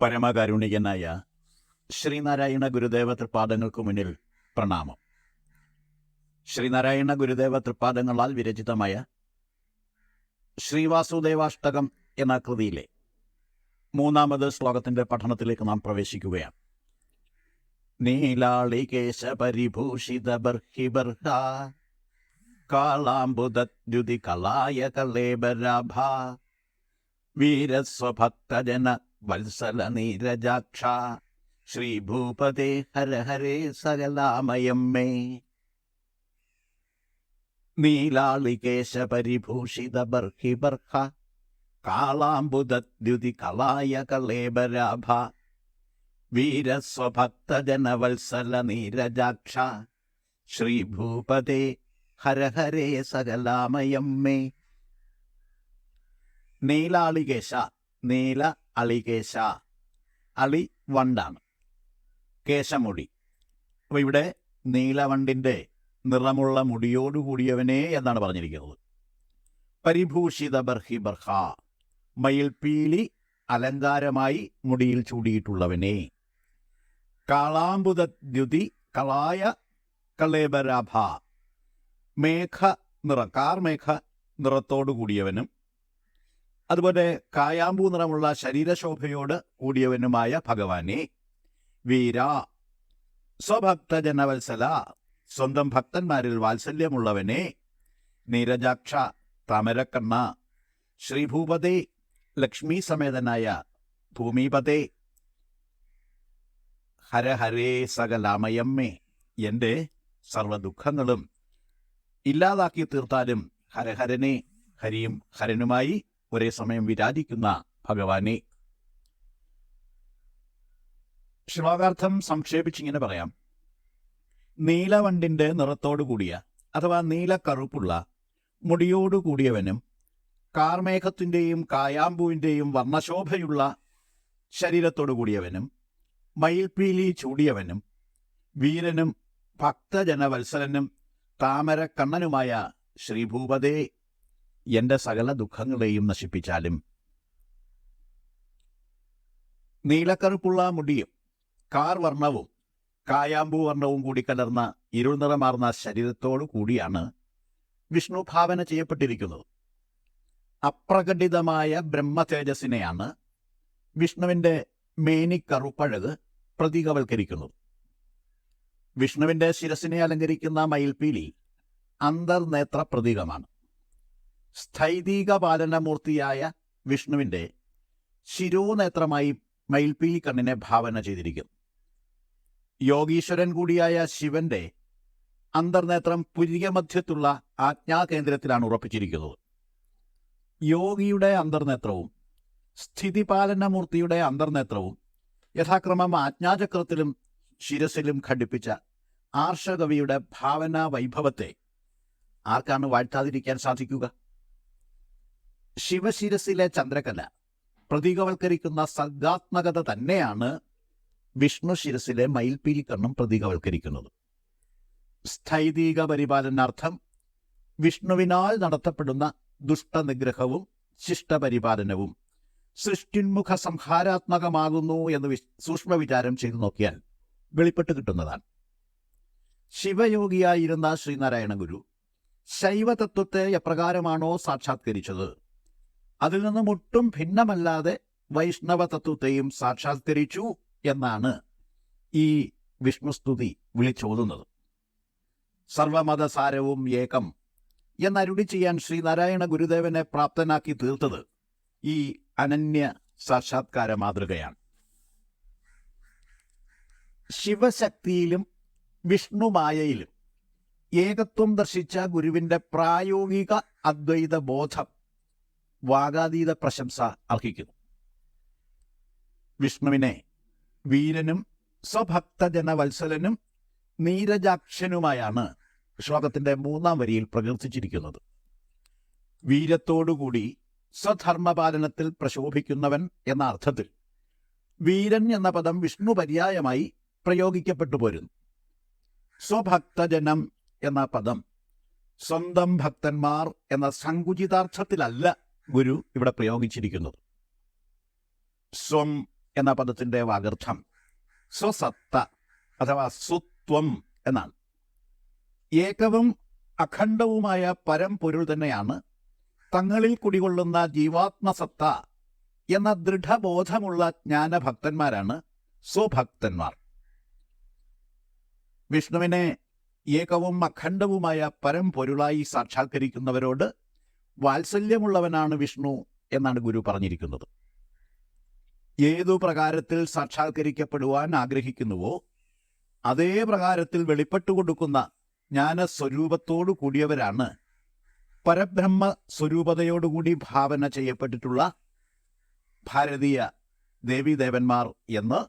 പരമകാരുണികനായ ശ്രീനാരായണ ഗുരുദേവ തൃപ്പാദങ്ങൾക്ക് മുന്നിൽ പ്രണാമം. ശ്രീനാരായണ ഗുരുദേവ തൃപ്പാദങ്ങളാൽ വിരചിതമായ ശ്രീവാസുദേവാഷ്ടകം എന്ന കൃതിയിലെ മൂന്നാമത് ശ്ലോകത്തിന്റെ പഠനത്തിലേക്ക് നാം പ്രവേശിക്കുകയാണ്. നീലാളികേശ പരിഭൂഷിത ബർഹിബർഹ കാളാംബുദ്യുതി കലായ കലേബരാഭ വീരസ്വഭക്തജന വത്സല നീരജാക്ഷ ശ്രീഭൂപതേ ഹര ഹരേ സകലാമയം മേ നീലാളികേശ പരിഭൂഷിത ബർഹിബർഹ കാളാംബുദ്യുതി കലായ കലേബരാഭ വീരസ്വഭക്തജനവത്സല നീരജാക്ഷ ശ്രീഭൂപതേ ഹര ഹരേ സകലാമയം മേ നീലാളികേശ നീല അളികേശ അളി വണ്ടാണ് കേശമുടി. അപ്പൊ ഇവിടെ നീലവണ്ടിന്റെ നിറമുള്ള മുടിയോടുകൂടിയവനെ എന്നാണ് പറഞ്ഞിരിക്കുന്നത്. പരിഭൂഷിത ബർഹി ബർഹ മയിൽപീലി അലങ്കാരമായി മുടിയിൽ ചൂടിയിട്ടുള്ളവനെ. കാളാംബുദ്യുതി കളായ കളേബരാഭ മേഘ നിറ കാർമേഘ നിറത്തോടു കൂടിയവനും അതുപോലെ കായാമ്പൂ നിറമുള്ള ശരീരശോഭയോട് കൂടിയവനുമായ ഭഗവാനെ വീര സ്വഭക്തജനവത്സല സ്വന്തം ഭക്തന്മാരിൽ വാത്സല്യമുള്ളവനെ നീരജാക്ഷ താമരക്കണ്ണ ശ്രീഭൂപതേ ലക്ഷ്മി സമേതനായ ഭൂമിപതേ ഹരഹരേ സകലാമയമ്മേ എന്റെ സർവദുഃഖങ്ങളും ഇല്ലാതാക്കി തീർത്താലും ഹരഹരനെ ഹരിയും ഹരനുമായി ഒരേ സമയം വിരാജിക്കുന്ന ഭഗവാനെ. ശ്ലോകാർത്ഥം സംക്ഷേപിച്ചിങ്ങനെ പറയാം. നീലവണ്ടിന്റെ നിറത്തോടു കൂടിയ അഥവാ നീലക്കറുപ്പുള്ള മുടിയോടു കൂടിയവനും കാർമേഘത്തിന്റെയും കായാമ്പൂവിന്റെയും വർണശോഭയുള്ള ശരീരത്തോടു കൂടിയവനും മയിൽപീലി ചൂടിയവനും വീരനും ഭക്തജനവത്സലനും താമരക്കണ്ണനുമായ ശ്രീഭൂപതേ. എന്റെ സകല ദുഃഖങ്ങളെയും നശിപ്പിച്ചാലും. നീലക്കറുപ്പുള്ള മുടിയും കാർ വർണവും കായാമ്പൂ വർണവും കൂടി കലർന്ന ഇരുൾ നിറമാർന്ന ശരീരത്തോടു കൂടിയാണ് വിഷ്ണു ഭാവന ചെയ്യപ്പെട്ടിരിക്കുന്നത്. അപ്രകടിതമായ ബ്രഹ്മതേജസ്സിനെയാണ് വിഷ്ണുവിന്റെ മേനിക്കറുപ്പഴക് പ്രതീകവൽക്കരിക്കുന്നത്. വിഷ്ണുവിന്റെ ശിരസിനെ അലങ്കരിക്കുന്ന മയിൽപീലി അന്തർനേത്ര പ്രതീകമാണ് സ്ഥൈതിക പാലനമൂർത്തിയായ വിഷ്ണുവിന്റെ ശിരോനേത്രമായി മയിൽപീലി കണ്ണിനെ ഭാവന ചെയ്തിരിക്കുന്നു യോഗീശ്വരൻ കൂടിയായ ശിവന്റെ അന്തർനേത്രം പുരികമധ്യത്തുള്ള ആജ്ഞാകേന്ദ്രത്തിലാണ് ഉറപ്പിച്ചിരിക്കുന്നത്. യോഗിയുടെ അന്തർനേത്രവും സ്ഥിതിപാലനമൂർത്തിയുടെ അന്തർനേത്രവും യഥാക്രമം ആജ്ഞാചക്രത്തിലും ശിരസിലും ഘടിപ്പിച്ച ആർഷകവിയുടെ ഭാവനാ വൈഭവത്തെ ആർക്കാണ് വാഴ്ത്താതിരിക്കാൻ സാധിക്കുക? ശിവശിരസിലെ ചന്ദ്രകല. പ്രതീകവൽക്കരിക്കുന്ന സർഗാത്മകത തന്നെയാണ് വിഷ്ണു ശിരസിലെ മയിൽപീലിക്കണ്ണം പ്രതീകവൽക്കരിക്കുന്നത്. സ്ഥൈതിക പരിപാലനാർത്ഥം വിഷ്ണുവിനാൽ നടത്തപ്പെടുന്ന ദുഷ്ടനിഗ്രഹവും ശിഷ്ടപരിപാലനവും സൃഷ്ടിന്മുഖ സംഹാരാത്മകമാകുന്നു എന്ന് വി- സൂക്ഷ്മവിചാരം ചെയ്തു നോക്കിയാൽ വെളിപ്പെട്ട് കിട്ടുന്നതാണ്. ശിവയോഗിയായിരുന്ന ശ്രീനാരായണ ഗുരു ശൈവതത്വത്തെ എപ്രകാരമാണോ സാക്ഷാത്കരിച്ചത്? അതിൽ നിന്നും ഒട്ടും ഭിന്നമല്ലാതെ വൈഷ്ണവ തത്വത്തെയും സാക്ഷാത്കരിച്ചു എന്നാണ് ഈ വിഷ്ണുസ്തുതി വിളിച്ചോതുന്നത്. സർവമതസാരവും ഏകം എന്നരുടി ചെയ്യാൻ ശ്രീനാരായണ ഗുരുദേവനെ പ്രാപ്തനാക്കി തീർത്തത് ഈ അനന്യ സാക്ഷാത്കാര മാതൃകയാണ്. ശിവശക്തിയിലും വിഷ്ണുമായയിലും ഏകത്വം ദർശിച്ച ഗുരുവിന്റെ പ്രായോഗിക അദ്വൈത ബോധം വാഗാതീത പ്രശംസ അർഹിക്കുന്നു. വിഷ്ണുവിനെ വീരനും സ്വഭക്തജനവത്സലനും നീരജാക്ഷനുമായാണ് ശ്ലോകത്തിന്റെ മൂന്നാം വരിയിൽ പ്രകീർത്തിച്ചിരിക്കുന്നത്. വീരത്തോടുകൂടി സ്വധർമ്മപാലനത്തിൽ പ്രശോഭിക്കുന്നവൻ എന്ന അർത്ഥത്തിൽ വീരൻ എന്ന പദം വിഷ്ണു പര്യായമായി പ്രയോഗിക്കപ്പെട്ടു പോരുന്നു. സ്വഭക്തജനം എന്ന പദം സ്വന്തം ഭക്തന്മാർ എന്ന സങ്കുചിതാർത്ഥത്തിലല്ല ഗുരു ഇവിടെ പ്രയോഗിച്ചിരിക്കുന്നത് സ്വം എന്ന പദത്തിന്റെ വാഗർത്ഥം. സ്വസത്ത അഥവാ സ്വത്വം എന്നാണ്. ഏകവും അഖണ്ഡവുമായ പരംപൊരുൾ തന്നെയാണ് തങ്ങളിൽ കുടികൊള്ളുന്ന ജീവാത്മസത്ത എന്ന ദൃഢബോധമുള്ള ജ്ഞാനഭക്തന്മാരാണ് സ്വഭക്തന്മാർ. വിഷ്ണുവിനെ ഏകവും അഖണ്ഡവുമായ പരംപൊരുളായി സാക്ഷാത്കരിക്കുന്നവരോട് വാത്സല്യമുള്ളവനാണ് വിഷ്ണു എന്നാണ് ഗുരു പറഞ്ഞിരിക്കുന്നത്. ഏതു പ്രകാരത്തിൽ സാക്ഷാത്കരിക്കപ്പെടുവാൻ ആഗ്രഹിക്കുന്നുവോ അതേ പ്രകാരത്തിൽ വെളിപ്പെട്ടു കൊടുക്കുന്ന ജ്ഞാനസ്വരൂപത്തോടു കൂടിയവരാണ് പരബ്രഹ്മ സ്വരൂപതയോടുകൂടി ഭാവന ചെയ്യപ്പെട്ടിട്ടുള്ള ഭാരതീയ ദേവീദേവന്മാർ എന്ന്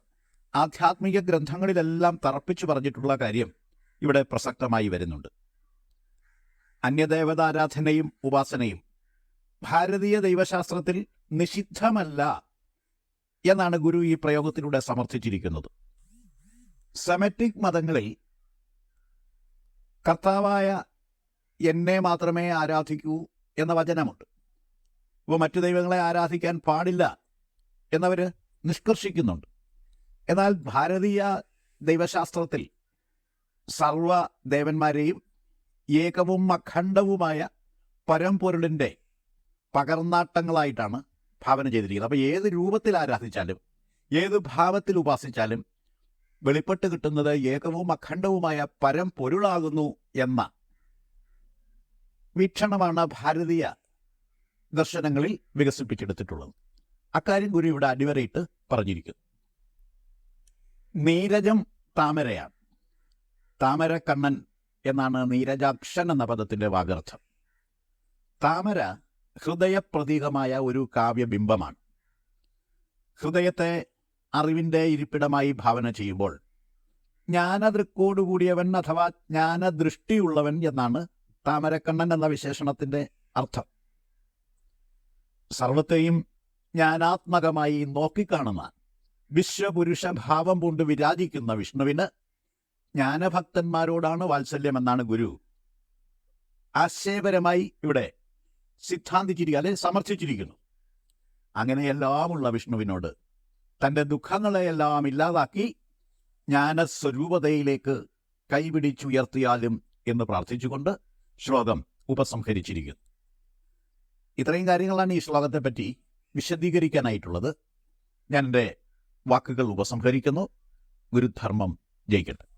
ആധ്യാത്മിക ഗ്രന്ഥങ്ങളിലെല്ലാം തറപ്പിച്ചു പറഞ്ഞിട്ടുള്ള കാര്യം ഇവിടെ പ്രസക്തമായി വരുന്നുണ്ട്. അന്യദേവതാരാധനയും ഉപാസനയും. ഭാരതീയ ദൈവശാസ്ത്രത്തിൽ നിഷിദ്ധമല്ല എന്നാണ് ഗുരു ഈ പ്രയോഗത്തിലൂടെ സമർത്ഥിച്ചിരിക്കുന്നത്. സെമറ്റിക് മതങ്ങളിൽ കർത്താവായ എന്നെ മാത്രമേ ആരാധിക്കൂ എന്ന വചനമുണ്ട്. അപ്പോൾ മറ്റു ദൈവങ്ങളെ ആരാധിക്കാൻ പാടില്ല എന്നവർ നിഷ്കർഷിക്കുന്നുണ്ട്. എന്നാൽ ഭാരതീയ ദൈവശാസ്ത്രത്തിൽ സർവ ദേവന്മാരെയും ഏകവും അഖണ്ഡവുമായ പരമ്പൊരുളിന്റെ പകർന്നാട്ടങ്ങളായിട്ടാണ് ഭാവന ചെയ്തിരിക്കുന്നത്. അപ്പോൾ ഏത് രൂപത്തിൽ ആരാധിച്ചാലും ഏത് ഭാവത്തിൽ ഉപാസിച്ചാലും വെളിപ്പെട്ട് കിട്ടുന്നത് ഏകവും അഖണ്ഡവുമായ പരംപൊരുളാകുന്നു എന്ന വീക്ഷണമാണ് ഭാരതീയ ദർശനങ്ങളിൽ വികസിപ്പിച്ചെടുത്തിട്ടുള്ളത്. അക്കാര്യം ഗുരു ഇവിടെ അടിവരയിട്ട് പറഞ്ഞിരിക്കുന്നു. നീരജം താമരയാണ്. താമരക്കണ്ണൻ എന്നാണ് നീരജാക്ഷൻ എന്ന പദത്തിന്റെ വാഗർത്ഥം താമര ഹൃദയപ്രതീകമായ ഒരു കാവ്യബിംബമാണ്. ഹൃദയത്തെ അറിവിന്റെ ഇരിപ്പിടമായി ഭാവന ചെയ്യുമ്പോൾ ജ്ഞാനദൃക്കോടുകൂടിയവൻ അഥവാ ജ്ഞാനദൃഷ്ടിയുള്ളവൻ എന്നാണ് താമരക്കണ്ണൻ എന്ന വിശേഷണത്തിന്റെ അർത്ഥം. സർവത്തെയും ജ്ഞാനാത്മകമായി നോക്കിക്കാണുന്ന വിശ്വപുരുഷ ഭാവം കൊണ്ട് വിരാജിക്കുന്ന വിഷ്ണുവിന് ജ്ഞാനഭക്തന്മാരോടാണ് വാത്സല്യം എന്നാണ് ഗുരു ആശയപരമായി ഇവിടെ സിദ്ധാന്തിച്ചിരിക്കുക അല്ലെ സമർത്ഥിച്ചിരിക്കുന്നു. അങ്ങനെയെല്ലാമുള്ള വിഷ്ണുവിനോട് തന്റെ ദുഃഖങ്ങളെയെല്ലാം ഇല്ലാതാക്കി ജ്ഞാനസ്വരൂപതയിലേക്ക് കൈപിടിച്ചുയർത്തിയാലും എന്ന് പ്രാർത്ഥിച്ചുകൊണ്ട് ശ്ലോകം ഉപസംഹരിച്ചിരിക്കുന്നു. ഇത്രയും കാര്യങ്ങളാണ് ഈ ശ്ലോകത്തെപ്പറ്റി വിശദീകരിക്കാനായിട്ടുള്ളത്. ഞാൻ എന്റെ വാക്കുകൾ ഉപസംഹരിക്കുന്നു. ഗുരുധർമ്മം ജയിക്കട്ടെ.